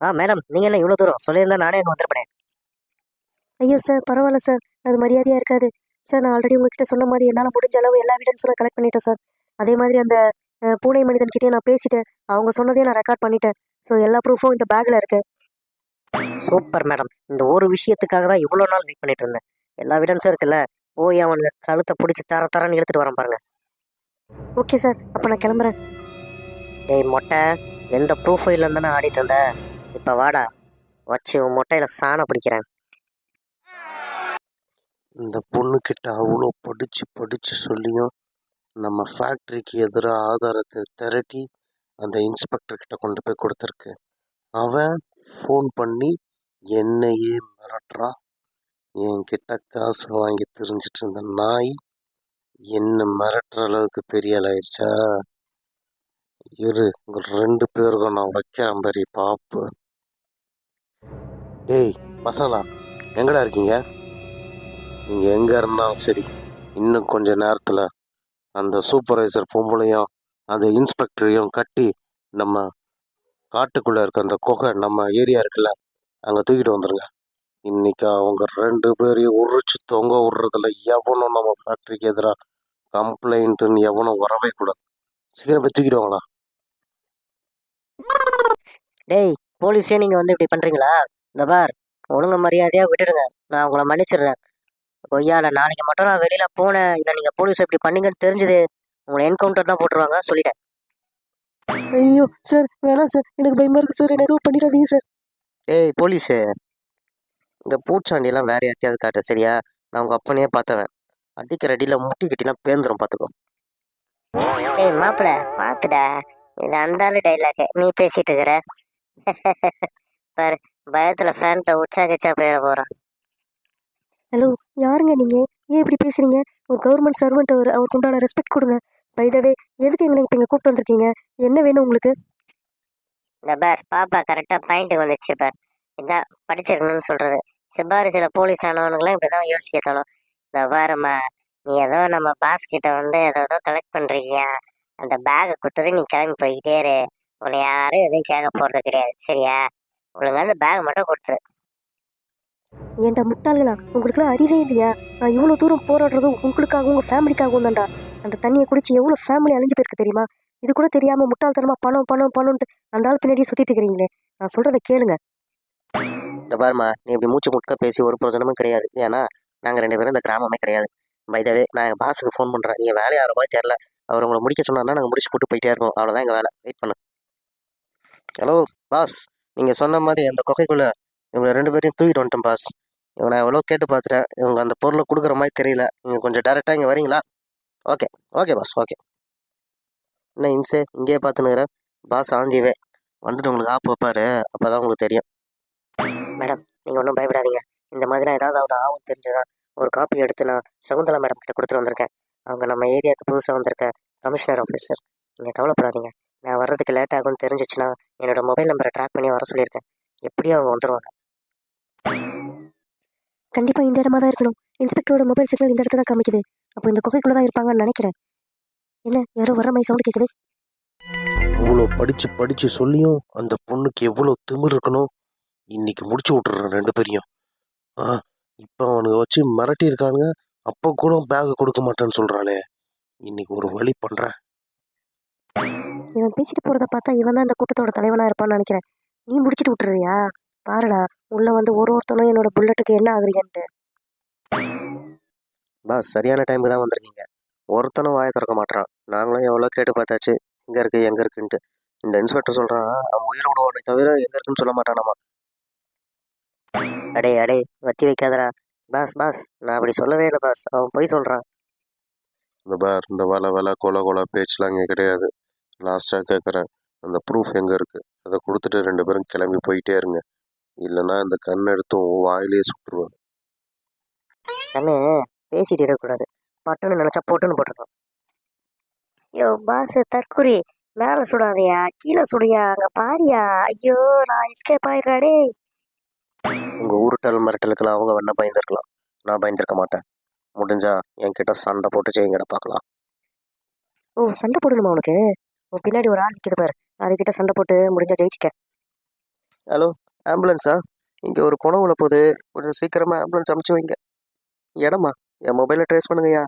ஆ madam நீங்க என்ன இவ்வளவு தூரம்? சொல்லியிருந்தா நானே அங்க வந்திருப்பேன். ஐயோ சார் பரவாயில்ல சார் அது மரியாதையா இருக்காது. சார் நான் ஆல்ரெடி உங்ககிட்ட சொன்ன மாதிரி என்னால் முடிஞ்ச அளவு எல்லா எவிடன்ஸும் கலெக்ட் பண்ணிட்டேன் சார் அதே மாதிரி அந்த பூனை மனிதன் கிட்டே நான் பேசிட்டேன். அவங்க சொன்னதையும் நான் ரெக்கார்ட் பண்ணிட்டேன். ஸோ எல்லா ப்ரூஃபும் இந்த பேக்ல இருக்கு. சூப்பர் மேடம் இந்த ஒரு விஷயத்துக்காக தான் இவ்வளவு நாள் வெயிட் பண்ணிட்டு இருந்தேன். எல்லா எவிடன்ஸும் இருக்குல்ல? போய் அவனுக்கு கழுத்தை பிடிச்சி தர தரன்னு இழுத்துட்டு வரேன் பாருங்க. ஓகே சார் அப்போ நான் கிளம்புறேன். டேய் மொட்டை எந்த ப்ரூஃபும் இல்லைன்னு தானே ஆடிட்டு இருந்த? இப்ப வாடா. வச்சு உன் மொட்டையில சாணம் பிடிக்கிறேன். இந்த பொண்ணுக்கிட்ட அவ்வளோ படித்து படித்து சொல்லியும் நம்ம ஃபேக்ட்ரிக்கு எதிராக ஆதாரத்தை திரட்டி அந்த இன்ஸ்பெக்டர் கிட்ட கொண்டு போய் கொடுத்துருக்கு. அவன் ஃபோன் பண்ணி என்னையே மிரட்டுறான். என்கிட்ட காசு வாங்கி தெரிஞ்சிட்டு இருந்த நாய் என்ன மிரட்டுற அளவுக்கு பெரிய ஆள் ஆயிடுச்சா? இரு உங்கள் ரெண்டு பேருக்கும் நான் வைக்கிறேன் பெரிய பாப்பு. டேய் பசங்களா எங்கடா இருக்கீங்க? நீங்கள் எங்கே இருந்தாலும் சரி இன்னும் கொஞ்ச நேரத்தில் அந்த சூப்பர்வைசர் பொம்பளையும் அந்த இன்ஸ்பெக்டரையும் கட்டி நம்ம காட்டுக்குள்ளே இருக்க அந்த குகை நம்ம ஏரியா இருக்குல்ல அங்கே தூக்கிட்டு வந்துடுங்க இன்னைக்கு அவங்க ரெண்டு பேரையும் உரிச்சு தொங்க விடுறதுல எவனும் நம்ம ஃபேக்ட்ரிக்கு எதிராக கம்ப்ளைண்ட்டுன்னு எவனும் வரவே கூடாது. சீக்கிரம் போய் தூக்கிடுவாங்களா டேய் போலீஸே நீங்கள் வந்து இப்படி பண்ணுறீங்களா இந்த பார் ஒழுங்கு மரியாதையா விட்டுடுங்க. நான் உங்களை மன்னிச்சிடுறேன். கொய்யால நாளைக்கு மட்டும் நான் வெளியில போனேன். இல்ல நீங்க போலீஸ் இப்படி பண்ணீங்கன்னு தெரிஞ்சது. உங்களை என்கவுண்டர் தான் போட்டுருவாங்க சொல்லிட்டேன். ஐயோ சார் வேணாம் சார். எனக்கு பயமா இருக்கு சார். எதுவும் பண்ணிடாதீங்க சார். ஏய் போலீஸு. இந்த பூச்சாண்டியெல்லாம் வேற யார்ட்டையாவது காட்டு சரியா? நான் உங்க அப்பனையே பார்த்தவன். அடிக்கிற அடியில முட்டி கட்டினா பேந்துரும் பார்த்துக்கோ. ஏய் மாப்பிள பாத்துடா இது அந்த ஆளு டைலாக் நீ பேசிட்டு இருக்கிற. பாரு பயத்துல ஃபேன்ட்ட உற்சாகிச்சா போயிட போறான் ஹலோ யாருங்க நீங்க? ஏன் இப்படி பேசுறீங்க? ஒரு கவர்மெண்ட் சர்வெண்ட் அவர் அவருக்கு உண்டான ரெஸ்பெக்ட் கொடுங்க. பைதவே எதுக்கு எங்களை இப்போ இங்கே கூப்பிட்டு வந்திருக்கீங்க? என்ன வேணும் உங்களுக்கு? இந்த பார் பாப்பா கரெக்டா பாயிண்ட் வந்துடுச்சு பார். இதான் படிச்சிருக்கணும்னு சொல்றது. சிபாரிசுல போலீஸ் ஆனவனுங்களாம் இப்படிதான் யோசிக்க தோணும் இந்த பாரும்மா நீ ஏதோ நம்ம பாஸ் கிட்ட வந்து ஏதோ ஏதோ கலெக்ட் பண்றியா அந்த பேக்கை கொடுத்துட்டு நீ கிளம்பி போய்கிட்டே இரு. உன்னை யாரும் எதுவும் கேட்க போறது கிடையாது. சரியா? ஒழுங்கா அந்த பேக் மட்டும் கொடுத்துரு. ஏன்டா முட்டாள்களா? உங்களுக்குலாம் அறிவே இல்லையா? நான் இவ்வளோ தூரம் போராடுறதும் உங்களுக்காகவும் உங்கள் ஃபேமிலிக்காகவும் தான்டா. அந்த தண்ணியை குடிச்சு எவ்வளோ ஃபேமிலி அழிஞ்சு போயிருக்கு தெரியுமா? இது கூட தெரியாம முட்டாள்தனமா பணம் பணம் பணம்ட்டு அந்த ஆள் பின்னாடியே சுத்திட்டு இருக்கிறீங்களே. நான் சொல்றதை கேளுங்க. இந்த பாருமா நீ இப்படி மூச்சு முட்க பேசி ஒரு பிரயோஜனமும் கிடையாது. ஏன்னா நாங்கள் ரெண்டு பேரும் இந்த கிராமமே கிடையாது. பைதவே நான் எங்கள் பாஸுக்கு ஃபோன் பண்ணுறேன் நீங்கள் வேலையை ஆகிற மாதிரி தெரில அவர் உங்களை முடிக்க சொன்னார்னா நாங்கள் முடிச்சு போட்டு போயிட்டே இருக்கோம் அவ்வளோதான் எங்கள் வேலை. வெயிட் பண்ணு. ஹலோ பாஸ் நீங்கள் சொன்ன மாதிரி அந்த குகைக்குள்ளே இவங்க ரெண்டு பேரையும் தூக்கிட்டு வந்துட்டேன் பாஸ் இவங்க நான் எவ்வளோ கேட்டு பார்த்துட்டேன். இவங்க அந்த பொருளை கொடுக்குற மாதிரி தெரியல. நீங்கள் கொஞ்சம் டேரெக்டாக இங்கே வரீங்களா? ஓகே ஓகே பாஸ் ஓகே என்ன இன்சே? இங்கேயே பார்த்துனுக்குறேன். பாஸ் ஆஞ்சிவே வந்துட்டு உங்களுக்கு ஆப் வைப்பாரு. அப்போ தான் உங்களுக்கு தெரியும். மேடம் நீங்கள் ஒன்றும் பயப்படாதீங்க. இந்த மாதிரிலாம் ஏதாவது அவங்க ஆகும் தெரிஞ்சதா ஒரு காப்பி எடுத்து நான் சகுந்தலா மேடம் கிட்ட கொடுத்துட்டு வந்திருக்கேன். அவங்க நம்ம ஏரியாவுக்கு புதுசாக வந்திருக்க கமிஷனர் ஆஃபீஸர் நீங்கள் கவலைப்படாதீங்க. நான் வர்றதுக்கு லேட் ஆகும்னு தெரிஞ்சிச்சுன்னா என்னோட மொபைல் நம்பரை ட்ராக் பண்ணி வர சொல்லியிருக்கேன். எப்படியும் அவங்க வந்துருவாங்க. கண்டிப்பா இந்த இடமா தான் இருக்கணும். இன்ஸ்பெக்டரோட மொபைல் சிக்னல் இந்த இடத்துல தான் காமிக்குது. அப்போ இந்த குகைக்குள்ள தான் இருப்பாங்கன்னு நினைக்கிறேன். என்ன யாரோ வர மாதிரி சவுண்ட் கேட்குது அவ்வளோ படித்து படித்து சொல்லியும் அந்த பொண்ணுக்கு எவ்வளோ திமிர் இருக்கணும்? இன்னைக்கு முடிச்சு விட்டுறேன் ரெண்டு பேரையும். ஆ இப்போ அவனுக்கு வச்சு மிரட்டி இருக்கானுங்க. அப்போ கூட பேக் கொடுக்க மாட்டேன்னு சொல்கிறாளே இன்னைக்கு ஒரு வழி பண்ணுறேன் இவன் பேசிட்டு போறத பார்த்தா இவன் தான் இந்த கூட்டத்தோட தலைவனா இருப்பான்னு நினைக்கிறேன். நீ முடிச்சிட்டு விட்டுறியா பாருடா உள்ள வந்து ஒரு ஒருத்தனும் என்னோட புல்லட்டுக்கு என்ன ஆகுறீங்கன்ட்டு. பாஸ் சரியான டைமுக்கு தான் வந்திருக்கீங்க. ஒருத்தனும் வாயை திறக்க மாட்டான் நாங்களும் எவ்வளோ கேட்டு பார்த்தாச்சு. எங்கே இருக்கு எங்கே இருக்குன்ட்டு. இந்த இன்ஸ்பெக்டர் சொல்கிறான் அவன் உயிரை விடுவானே தவிர எங்கே இருக்குன்னு சொல்ல மாட்டானாமா. அடே அடே வத்தி வைக்காதடா. பாஸ் பாஸ் நான் அப்படி சொல்லவே இல்லை பாஸ். அவன் போய் சொல்கிறான் இந்த பார் இந்த வேலை வேலை கொலை கொலை பேச்செலாம் இங்கே கிடையாது. லாஸ்ட்டாக கேட்குறேன். அந்த ப்ரூஃப் எங்கே இருக்குது அதை கொடுத்துட்டு ரெண்டு பேரும் கிளம்பி போயிட்டே இருங்க. இல்லைன்னா இந்த கண் எடுத்து உன் வாயிலே சுட்டுருவேன். கண்ணு பேசிட்டு இருக்கக்கூடாது. பட்டுன்னு நினச்சா போட்டுன்னு போட்டுருக்கோம் ஐயோ பாஸ் தற்குறி மேலே சுடாதயா? கீழே சுடியா அங்கே பாரியா? ஐயோ நான் எஸ்கேப் ஆயிடுறாடே உங்கள் உருட்டல் மிரட்டலுக்கெல்லாம் அவங்க வேணா பயந்துருக்கலாம். நான் பயந்துருக்க மாட்டேன். முடிஞ்சா என்கிட்ட சண்டை போட்டு செய்யுங்கட பார்க்கலாம். ஓ சண்டை போடணுமா உனக்கு? உன் பின்னாடி ஒரு ஆள் நிற்கிது பாரு. அதுகிட்ட சண்டை போட்டு முடிஞ்சா ஜெயிச்சிக்க. ஹலோ ஆம்புலன்ஸா? இங்கே ஒரு குணம் உள்ள போகுது. கொஞ்சம் சீக்கிரமாக ஆம்புலன்ஸ் அமுச்சு வைங்க. இடமா என் மொபைலில் ட்ரேஸ் பண்ணுங்கய்யா.